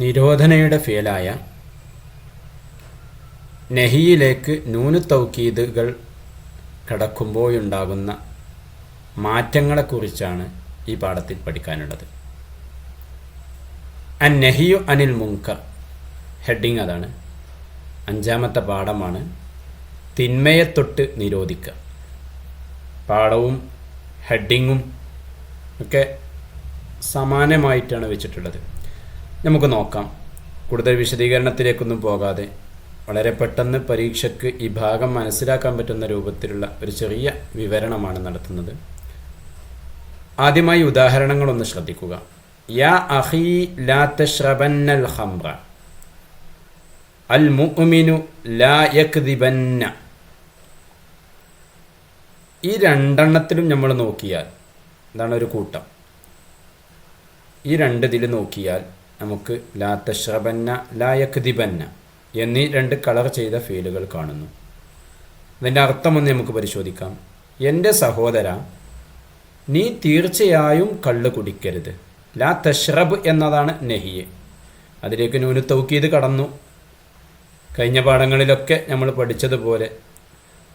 നിരോധനയുടെ ഫേലായ നെഹിയിലേക്ക് നൂനു തൗക്കീദുകൾ കടക്കുമ്പോഴുണ്ടാകുന്ന മാറ്റങ്ങളെക്കുറിച്ചാണ് ഈ പാഠത്തിൽ പഠിക്കാനുള്ളത്. അൻ നെഹിയു അനിൽ മുങ്ക ഹെഡിങ് അതാണ്. അഞ്ചാമത്തെ പാഠമാണ് തിന്മയെ തൊട്ട് നിരോധിക്കുക പാഠവും ഹെഡിങ്ങും ഒക്കെ സമാനമായിട്ടാണ് വെച്ചിട്ടുള്ളത്. നമുക്ക് നോക്കാം. കൂടുതൽ വിശദീകരണത്തിലേക്കൊന്നും പോകാതെ വളരെ പെട്ടെന്ന് പരീക്ഷയ്ക്ക് ഈ ഭാഗം മനസ്സിലാക്കാൻ പറ്റുന്ന രൂപത്തിലുള്ള ഒരു ചെറിയ വിവരണമാണ് നടത്തുന്നത്. ആദ്യമായി ഉദാഹരണങ്ങളൊന്ന് ശ്രദ്ധിക്കുക. യാ അഹി ലാ ഖംറ അൽ മുഅ്മിനു ലാ യക്ദിബന്ന. ഈ രണ്ടെണ്ണത്തിലും നമ്മൾ നോക്കിയാൽ എന്താണ് ഒരു കൂട്ടം. ഈ രണ്ടിതിൽ നോക്കിയാൽ നമുക്ക് ലാ തഷ്റബന്ന ലാ യക്ദിബന്ന എന്നീ രണ്ട് കളർ ചെയ്ത ഫീലുകൾ കാണുന്നു. അതിന്റെ അർത്ഥമൊന്ന് നമുക്ക് പരിശോധിക്കാം. എന്റെ സഹോദര നീ തീർച്ചയായും കള്ള് കുടിക്കരുത്. ലാ തഷ്റബ് എന്നതാണ് നെഹിയെ. അതിലേക്ക് നൂന് തൗക്കീത് കടന്നു. കഴിഞ്ഞ പാഠങ്ങളിലൊക്കെ നമ്മൾ പഠിച്ചതുപോലെ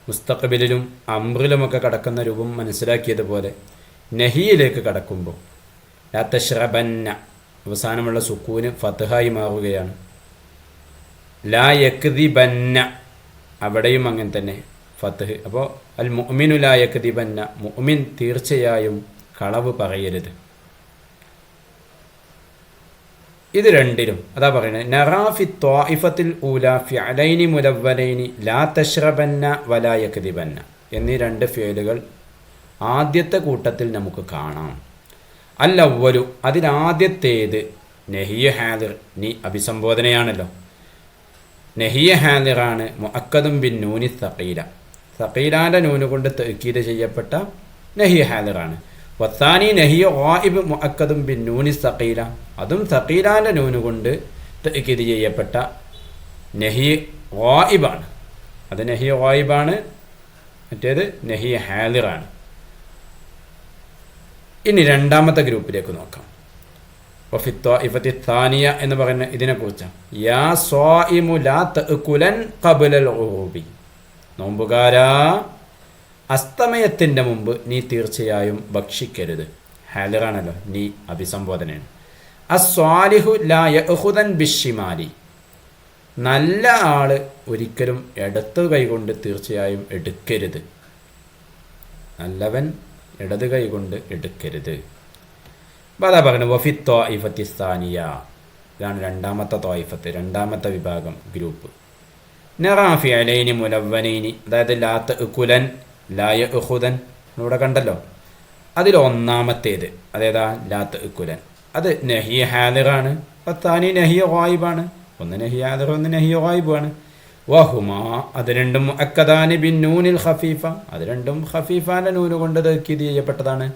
മുസ്തഖബിലും അമ്രിലുമൊക്കെ കടക്കുന്ന രൂപം മനസ്സിലാക്കിയതുപോലെ നെഹിയിലേക്ക് കടക്കുമ്പോൾ ലാ തഷ്റബന്ന അവസാനമുള്ള സുക്കൂന് ഫത്തഹായി മാറുകയാണ് ലാ യക്തി ബന്ന അവിടെയും അങ്ങനെ തന്നെ ഫത്തഹ് അപ്പോൾ അൽ മുഅ്മിനു ലാ യക്തി ബന്ന മുഅ്മിൻ തീർച്ചയായും കളവ് പറയരുത്. ഇത് രണ്ടിലും. അതാ പറയുന്നത് നറാഫി ത്വാഇഫത്തിൽ ഊല അലൈനി മുലവലൈനി ലാ തഷ്റബന്ന വലാ യക്ദിബന്ന എന്നീ രണ്ട് ഫേലുകൾ ആദ്യത്തെ കൂട്ടത്തിൽ നമുക്ക് കാണാം. അല്ലവ്വലു അതിലാദ്യത്തേത്. നെഹിയ ഹാദിർ നീ അഭിസംബോധനയാണല്ലോ. നെഹിയ ഹാദിറാണ് മുഅക്കദും ബിൻ നൂനി സഖീല. സഖീലാന്റെ നൂന് കൊണ്ട് തെക്കീത് ചെയ്യപ്പെട്ട നെഹിയ ഹാദിറാണ്. വത്താനി നെഹിയ വായിബ് മുഅക്കദും ബിൻ നൂനി സഖീല. അതും സഖീലാന്റെ നൂന് കൊണ്ട് തെക്കീത് ചെയ്യപ്പെട്ട നെഹിയ വായിബാണ് അത് നെഹിയ വായിബാണ് മറ്റേത് നെഹിയ ഹാദിറാണ്. ഇനി രണ്ടാമത്തെ ഗ്രൂപ്പിലേക്ക് നോക്കാം. വഫിത്വ ഇഫത്തി താനിയ എന്ന് പറയുന്ന ഇതിനെക്കുറിച്ചാണ് യാ സ്വാഇമു ലാ തഅകുലൻ ഖബലൽ ഓബി നോമ്പുകാരാ അസ്തമയത്തിന്റെ മുമ്പ് നീ തീർച്ചയായും ഭക്ഷിക്കരുത്. ഹാലിറാണല്ലോ നീ അഭിസംബോധനയാണ്. അസ്വാലിഹു ലാ യഹുദൻ ബിഷിമാലി നല്ല ആൾ ഒരിക്കലും ഇടത്ത് കൈകൊണ്ട് തീർച്ചയായും എടുക്കരുത്. നല്ലവൻ ഇടത് കൈകൊണ്ട് എടുക്കരുത്. അപ്പോൾ അതാ പറഞ്ഞു വഫി ത്വായിഫത്തി സ്ഥാനിയ ഇതാണ് രണ്ടാമത്തെ തോയിഫത്ത് രണ്ടാമത്തെ വിഭാഗം ഗ്രൂപ്പ്. നെറാഫി അലൈനി മുലവനൈനി അതായത് ലാത്ത് കുലൻ ലായ ഉഹുദൻ ഇവിടെ കണ്ടല്ലോ? അതിൽ ഒന്നാമത്തേത് അതേതാ? ലാത്ത് കുലൻ അത് നെഹിയ ഹാദിറാണ് താനി നെഹിയ വായിബാണ് ഒന്ന് നെഹിയ ഹാദിർ ഒന്ന് നെഹിയ വായിബാണ് വഹുമാ അത് രണ്ടും അക്കദാനി ബിൻ നൂനിൽ ഖഫീഫ. അത് രണ്ടും ഖഫീഫാന്റെ നൂന് കൊണ്ട് തക്കീത് ചെയ്യപ്പെട്ടതാണ്.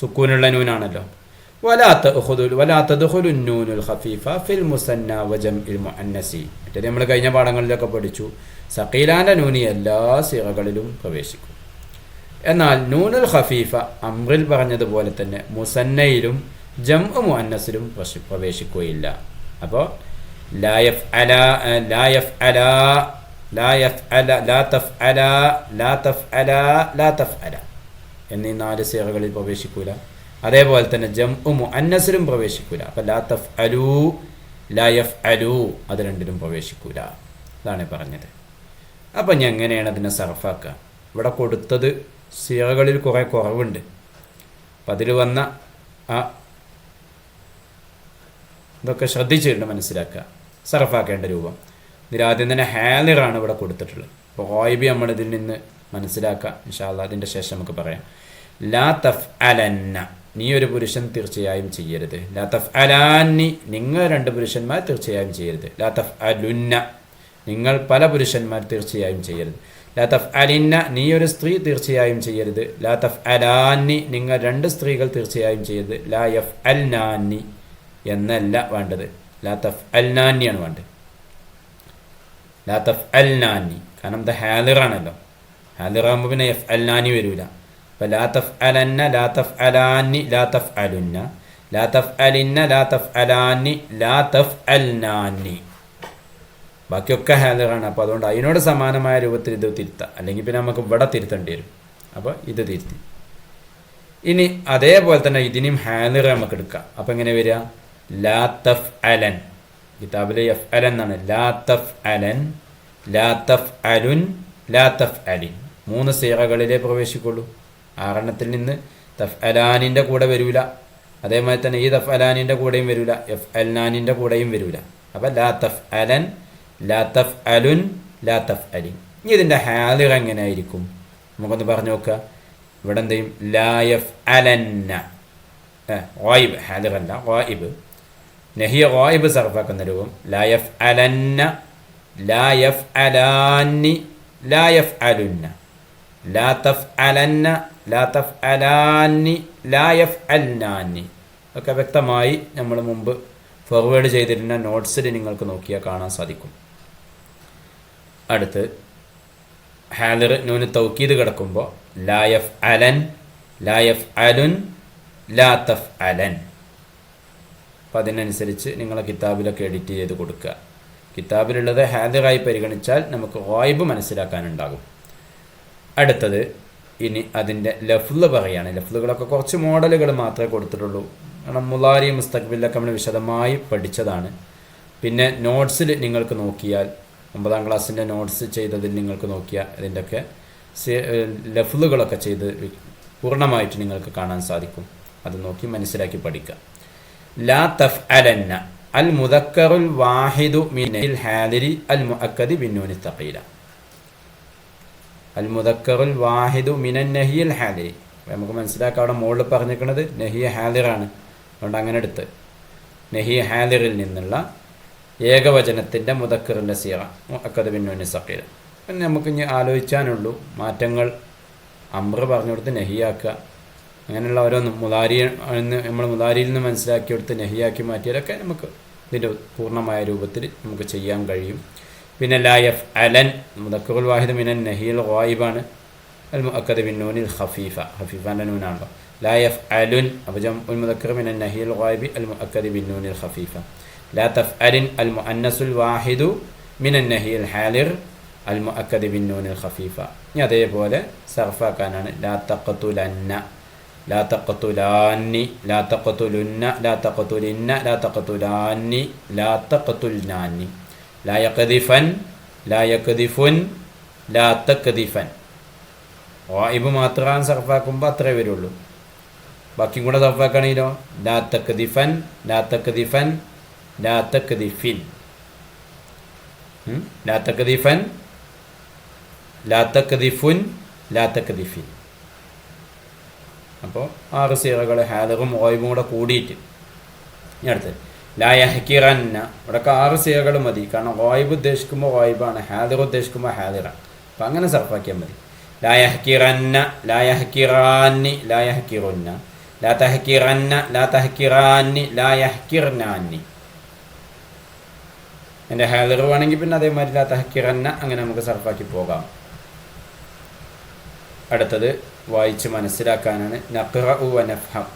സുക്കൂനുള്ള നൂനാണല്ലോ. വലാത്ത ഉഹുദുൽ വലാത്ത ദുഹുലുൻ നൂനുൽ ഖഫീഫ ഫിൽ മുസന്ന വജം ഇൽ മുഅന്നസി. മറ്റേത് നമ്മൾ കഴിഞ്ഞ പാഠങ്ങളിലൊക്കെ പഠിച്ചു. സക്കീലാന്റെ നൂനി എല്ലാ സിറകളിലും പ്രവേശിക്കും. എന്നാൽ നൂനുൽ ഖഫീഫ അമ്രിൽ പറഞ്ഞതുപോലെ തന്നെ മുസന്നയിലും ജം മുഅന്നസിലും പ്രവേശിക്കുകയില്ല. അപ്പോൾ എന്നീ നാല് സീറകളിൽ പ്രവേശിക്കൂല. അതേപോലെ തന്നെ ജം മുഅന്നസിലും പ്രവേശിക്കൂല. അപ്പം ലാ അലു ലായഫ് അലു അത് രണ്ടിലും പ്രവേശിക്കൂല. അതാണ് പറഞ്ഞത്. അപ്പം ഞാൻ എങ്ങനെയാണ് അതിനെ സർഫാക്കുക? ഇവിടെ കൊടുത്തത് സീറകളിൽ കുറേ കുറവുണ്ട്. അപ്പം അതിൽ വന്ന ആ ഇതൊക്കെ ശ്രദ്ധിച്ചിട്ടുണ്ട് മനസ്സിലാക്കുക. സർഫാക്കേണ്ട രൂപം. ഇതിലാദ്യം തന്നെ ഹാലിറാണ് ഇവിടെ കൊടുത്തിട്ടുള്ളത്. അപ്പോൾ ഓയിബി നമ്മൾ ഇതിൽ നിന്ന് മനസ്സിലാക്കുക ഇൻഷാല്ല അതിന്റെ ശേഷം നമുക്ക് പറയാം. ലാ തഫ് അലന്ന നീ ഒരു പുരുഷൻ തീർച്ചയായും ചെയ്യരുത്. ലാ തഫ് അലാന്നി നിങ്ങൾ രണ്ട് പുരുഷന്മാർ തീർച്ചയായും ചെയ്യരുത്. ലാ തഫ് അലുന്ന നിങ്ങൾ പല പുരുഷന്മാർ തീർച്ചയായും ചെയ്യരുത്. ലാ തഫ് അലിന്ന നീ ഒരു സ്ത്രീ തീർച്ചയായും ചെയ്യരുത്. ലാ തഫ് അലാന്നി നിങ്ങൾ രണ്ട് സ്ത്രീകൾ തീർച്ചയായും ചെയ്യരുത്. ലാ യഫ് അൽ നാന്നി എന്നല്ല വേണ്ടത്. ലാ അൽനാനിയാണ് വേണ്ടത്. ലാത്തഫ് അൽനാനി കാരണം ഇത് ഹാലിറാണല്ലോ. ഹാലിറാകുമ്പോൾ പിന്നെ എഫ് അൽനാനി വരൂല. അപ്പോൾ ലാത്തഫ് തഫ് അലന്ന ലാത്തഫ് അലാനി ലാത്തഫ് അലുന്ന ലാത്തഫ് അലിന്ന ലാത്തഫ് അലാനി ലാത്തഫ് തഫ് അൽനാനി ബാക്കിയൊക്കെ ഹാലിറാണ്. അപ്പോൾ അതുകൊണ്ട് അതിനോട് സമാനമായ രൂപത്തിൽ ഇത് തിരുത്താം. അല്ലെങ്കിൽ പിന്നെ നമുക്ക് ഇവിടെ തിരുത്തേണ്ടി വരും. അപ്പോൾ ഇത് തിരുത്തി. ഇനി അതേപോലെ തന്നെ ഇതിനും ഹാലിറ നമുക്ക് എടുക്കാം. അപ്പോൾ എങ്ങനെ വരിക? ലാ അലൻ കിതാബിലെ എഫ് അലൻ എന്നാണ് അലൻ ലാ തഫ് അലുൻ ലാ തഫ് അലിൻ മൂന്ന് സീറകളിലേ പ്രവേശിക്കുള്ളൂ. ആറെണ്ണത്തിൽ നിന്ന് തഫ് അലാനിന്റെ കൂടെ വരൂല. അതേമാതിരി തന്നെ ഈ തഫ് അലാനിന്റെ കൂടെയും വരൂല. എഫ് അൽനാനിന്റെ കൂടെയും വരൂല. അപ്പം ലാ തഫ് അലൻ ലാ തഫ് അലുൻ ലാ തഫ് അലിൻ ഇനി ഇതിന്റെ എങ്ങനെ ആയിരിക്കും നമുക്കൊന്ന് പറഞ്ഞു നോക്കുക. ഇവിടെ എന്ത് ചെയ്യും? ലാ എഫ് അലന്ന വായിബ് ഹാലിറല്ല ഓയിബ് നഹിയ വായിബ് സർഫാക്കുന്ന രൂപം. ലായഫ് അലന്ന ലായഫ് അലാന്നി അലാനി ലാ അലുന്ന ലാ തഫ് അലന്ന ലാ തഫ് അലാനി ലായഫ് അൽനാനി ഒക്കെ വ്യക്തമായി നമ്മൾ മുമ്പ് ഫോർവേഡ് ചെയ്തിരുന്ന നോട്ട്സിൽ നിങ്ങൾക്ക് നോക്കിയാൽ കാണാൻ സാധിക്കും. അടുത്ത് ഹാലർ നൂന് തൗക്കീത് കിടക്കുമ്പോൾ ലായഫ് അലൻ ലായഫ് അലുൻ ലാ തഫ് അലൻ അപ്പം അതിനനുസരിച്ച് നിങ്ങളെ കിതാബിലൊക്കെ എഡിറ്റ് ചെയ്ത് കൊടുക്കുക. കിതാബിലുള്ളത് ഹാദിറായി പരിഗണിച്ചാൽ നമുക്ക് വായ്പ് മനസ്സിലാക്കാനുണ്ടാകും. അടുത്തത് ഇനി അതിന്റെ ലഫ്ല് പറയാണ് ലഫ്ലുകളൊക്കെ കുറച്ച് മോഡലുകൾ മാത്രമേ കൊടുത്തിട്ടുള്ളൂ. കാരണം മുലാരി മുസ്തഖബിലൊക്കെ നമ്മൾ വിശദമായി പഠിച്ചതാണ്. പിന്നെ നോട്ട്സിൽ നിങ്ങൾക്ക് നോക്കിയാൽ ഒമ്പതാം ക്ലാസ്സിന്റെ നോട്ട്സ് ചെയ്തതിൽ നിങ്ങൾക്ക് നോക്കിയാൽ ഇതിന്റെയൊക്കെ ലഫ്ലുകളൊക്കെ ചെയ്ത് പൂർണമായിട്ട് നിങ്ങൾക്ക് കാണാൻ സാധിക്കും. അത് നോക്കി മനസ്സിലാക്കി പഠിക്കുക. ലാ അൽ മുദക്കറുൽ വാഹിദു ഹാദിരി അൽ അൽ മുദക്കറുൽ വാഹിദു നഹിയൽ നമുക്ക് മനസ്സിലാക്കാം അവിടെ മുകളിൽ പറഞ്ഞിരിക്കുന്നത് നഹിയ ഹാദിറാണ്. അതുകൊണ്ട് അങ്ങനെ എടുത്ത്. നഹിയ ഹാദിറിൽ നിന്നുള്ള ഏകവചനത്തിന്റെ മുദക്കറിന്റെ സീറ മുഅക്കദ് ബിന്നൂനി സഖീല പിന്നെ നമുക്ക് ഇനി ആലോചിച്ചാനുള്ളൂ മാറ്റങ്ങൾ. അമ്ര പറഞ്ഞു കൊടുത്ത് നഹിയാക്കുക. അങ്ങനെയുള്ള ഓരോന്നും മുതാരി നമ്മൾ മുതാരിയിൽ നിന്ന് മനസ്സിലാക്കി കൊടുത്ത് നെഹിയാക്കി മാറ്റിയാലൊക്കെ നമുക്ക് ഇതിന്റെ പൂർണമായ രൂപത്തിൽ നമുക്ക് ചെയ്യാൻ കഴിയും. പിന്നെ ലായഫ് അലൻ മുദക്കുൽ വാഹിദ് മിനൻ നഹിയൽ വായിബാണ് അൽ മുഅക്കദ് ബിൻ നൂനിൽ ഖഫീഫ ഹഫീഫാന്റെ നൂനാണല്ലോ. ലായഫ് അലുൻ അബജം ഉൽ മുതക്കർ മിനൻ നഹിയൽ വായിബി അൽ മുഅക്കദ് ബിൻ നൂനിൽ ഖഫീഫ. ലാ തഫ് അലിൻ അൽ മുഅന്നസുൽ വാഹിദു മിനൻ നഹിയൽ ഹാലിർ അൽ മുഅക്കദ് ബിൻ നൂനിൽ ഖഫീഫ. ഇനി അതേപോലെ സർഫാക്കാനാണ്. ലാ തഖത്തുലന്ന لا تقتلاني لا تقتلن لا تقتلن لا تقتلاني لا تقتلناني لا يقذفن لا يقذفن لا تقذفن വായിബ് മാത്രം സർഫാക്കുമ്പോൾ അത്രേ വരുള്ളൂ ബാക്കിയും കൂടെ സർഫാക്കണെങ്കിലോ ലാ തക്ദിഫൻ ലാ തക്ദിഫൻ ലാ തക്ദിഫിൻ ലാ തക്ദിഫൻ ലാ തക്ദിഫുൻ ലാ തക്ദിഫിൻ അപ്പോൾ ആറ് സീറകൾ ഹാദറും ഓയിബും കൂടെ കൂടിയിട്ട് ഇനി അടുത്ത് ലായഹക്കിറന്ന ഇവിടെയൊക്കെ ആറ് സീറകൾ മതി. കാരണം ഓയിബ് ഉദ്ദേശിക്കുമ്പോൾ ഓയിബാണ് ഹാദർ ഉദ്ദേശിക്കുമ്പോൾ ഹാദിറാണ് അപ്പം അങ്ങനെ സർഫാക്കിയാൽ മതി. ലായ ഹക്കീറന്ന ലായ ഹക്കീറാന്നി ലായ ലായഹക്കിറുന്ന ലാ തഹക്കീറന്ന ലാ ലായ ലായഹക്കിർനാന്നി എന്റെ ഹാദർ വേണമെങ്കിൽ പിന്നെ അതേമാതിരി ലാ തഹക്കീറന്ന അങ്ങനെ നമുക്ക് സർഫാക്കി പോകാം. അടുത്തത് വായിച്ച് മനസ്സിലാക്കാനാണ്. നഖ്റഉ വ നഫ്ഹം.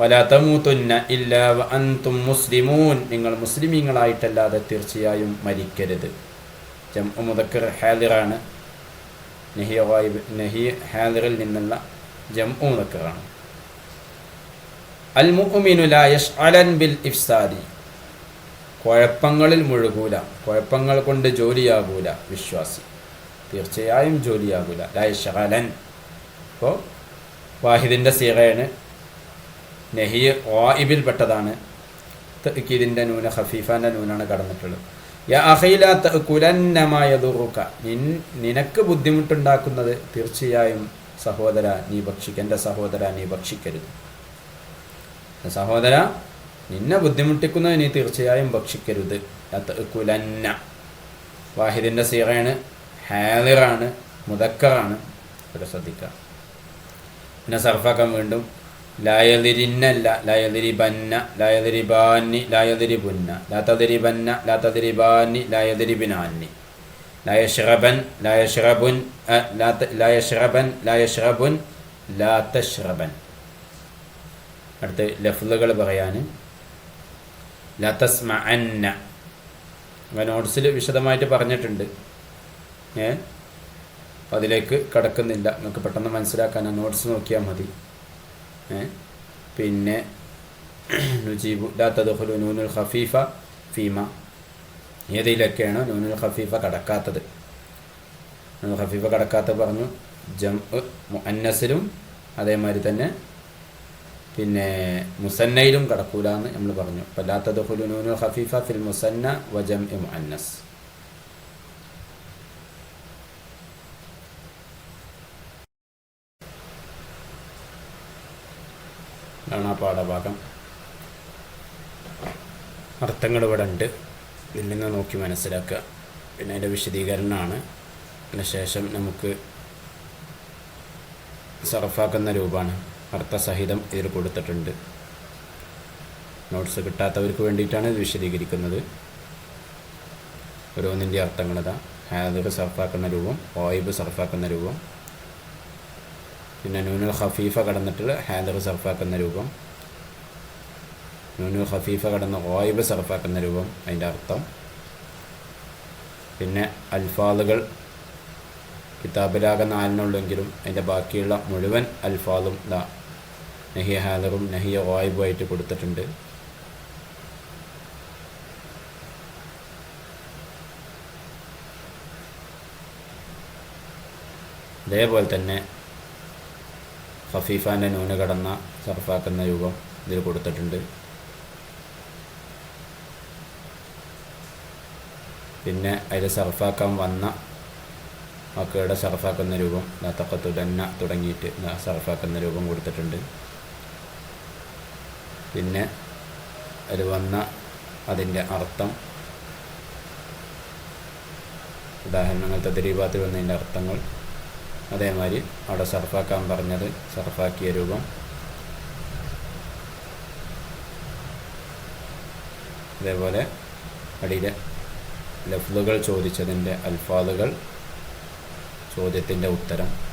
വലാ തമൂതുന്ന ഇല്ലാ അൻതും മുസ്ലിമൂൻ. നിങ്ങൾ മുസ്ലിമീങ്ങളായിട്ടല്ലാതെ തീർച്ചയായും മരിക്കരുത്. ജം മുദക്കർ ഹാദിറാണ്. നഹി വായിബ് നഹി ഹാദിറിൽ നിന്നുള്ള ജം മുദക്കറാണ്. അൽ മുഅ്മിനു ലാ യഷ്അലൻ ബിൽ ഇഫ്സാദി. കുഴപ്പങ്ങളിൽ മുഴുകൂല. കുഴപ്പങ്ങൾ കൊണ്ട് ജോലിയാകൂല വിശ്വാസി. തീർച്ചയായും ജോലിയാകൂല. ലാ യഷ്അലൻ അപ്പോൾ വാഹിദിന്റെ സീറയാണ് നെഹി വായിബിൽ പെട്ടതാണ്. ഇതിന്റെ നൂന ഹഫീഫാന്റെ നൂനാണ് കടന്നിട്ടുള്ളത്. യാ അഹയിലാത്ത കുലന്നമായ ദുറുക്ക നിൻ നിനക്ക് ബുദ്ധിമുട്ടുണ്ടാക്കുന്നത് തീർച്ചയായും സഹോദര നീ ഭക്ഷിക്ക എന്റെ സഹോദര നീ ഭക്ഷിക്കരുത്. സഹോദര നിന്നെ ബുദ്ധിമുട്ടിക്കുന്നത് നീ തീർച്ചയായും ഭക്ഷിക്കരുത്. കുലന്ന വാഹിദിന്റെ സീറയാണ് ഹാദിറാണ്. മുതക്കറാണ് ഇവിടെ ശ്രദ്ധിക്കുക. പിന്നെ സർഫാക്കാൻ വീണ്ടും ലായതിരിന്നല്ല ലായതിരിബന്ന ലായതിരിബാന്നി ലായതിരിബുന്ന ലാതതിരിബന്ന ലാതതിരിബാന്നി ലായതിരിബിനാന്നി ലായഷ്റബൻ ലായഷ്റബുൻ ലായഷ്റബൻ ലായഷ്റബുൻ ലാതഷ്റബൻ അടുത്ത് ലഫ്ലുകൾ പറയാൻ ലതസ്മ അന്ന നോട്ട്സിൽ വിശദമായിട്ട് പറഞ്ഞിട്ടുണ്ട്. ഏ? അതിലേക്ക് കടക്കുന്നില്ല. നിങ്ങൾക്ക് പെട്ടെന്ന് മനസ്സിലാക്കാൻ നോട്ട്സ് നോക്കിയാൽ മതി. പിന്നെ നുജീബു ലാ തദ്ഖുലു നൂനുൽ ഖഫീഫ ഫീമ. ഏതിലൊക്കെയാണ് നൂനുൽ ഖഫീഫ കടക്കാത്തത്? നൂനുൽ ഖഫീഫ കടക്കാത്തത് പറഞ്ഞു ജം അന്നസിലും അതേമാതിരി തന്നെ പിന്നെ മുസന്നയിലും കടക്കൂല എന്ന് നമ്മൾ പറഞ്ഞു. അപ്പോൾ ലാ നൂനുൽ ഖഫീഫ ഫിൽ മുസന്ന വ ജം മുഅന്നസ്. ഇതാണ് ആ പാഠഭാഗം. അർത്ഥങ്ങൾ ഇവിടെ ഉണ്ട്. ഇതിൽ നിന്ന് നോക്കി മനസ്സിലാക്കുക. പിന്നെ അതിന്റെ വിശദീകരണമാണ്. അതിന് ശേഷം നമുക്ക് സർഫാക്കുന്ന രൂപമാണ്. അർത്ഥസഹിതം ഇതിൽ കൊടുത്തിട്ടുണ്ട്. നോട്ട്സ് കിട്ടാത്തവർക്ക് വേണ്ടിയിട്ടാണ് ഇത് വിശദീകരിക്കുന്നത്. ഓരോന്നിന്റെ അർത്ഥങ്ങളതാ. ഹാദർ സർഫാക്കുന്ന രൂപം ഓയിബ് സർഫാക്കുന്ന രൂപം പിന്നെ നൂനുൽ ഹഫീഫ കടന്നിട്ടുള്ള ഹാദർ സർഫാക്കുന്ന രൂപം. നൂനുൽ ഹഫീഫ കടന്ന് ഓയിബ് സർഫാക്കുന്ന രൂപം അതിന്റെ അർത്ഥം. പിന്നെ അൽഫാദുകൾ കിതാബിലാകെ നാലിനുള്ളെങ്കിലും അതിന്റെ ബാക്കിയുള്ള മുഴുവൻ അൽഫാദും ദാ നഹിയ ഹാദറും നഹിയ ഓയിബുമായിട്ട് കൊടുത്തിട്ടുണ്ട്. അതേപോലെ തന്നെ ഖഫീഫാന്റെ ന്യൂനഘടന സർഫാക്കുന്ന രൂപം ഇതിൽ കൊടുത്തിട്ടുണ്ട്. പിന്നെ അതിൽ സർഫാക്കാൻ വന്ന വാക്കുകളുടെ സർഫാക്കുന്ന രൂപം തക്കത്തുടന്ന തുടങ്ങിയിട്ട് സർഫാക്കുന്ന രൂപം കൊടുത്തിട്ടുണ്ട്. പിന്നെ അതിൽ വന്ന അതിന്റെ അർത്ഥം ഉദാഹരണങ്ങൾ തദ്രീപാത്തിൽ വന്നതിന്റെ അർത്ഥങ്ങൾ. അതേമാതിരി അവിടെ സർഫാക്കാൻ പറഞ്ഞത് സർഫാക്കിയ രൂപം. അതേപോലെ അടിയിലെ ലഫ്ലുകൾ ചോദിച്ചതിന്റെ അൽഫാദുകൾ ചോദ്യത്തിന്റെ ഉത്തരം.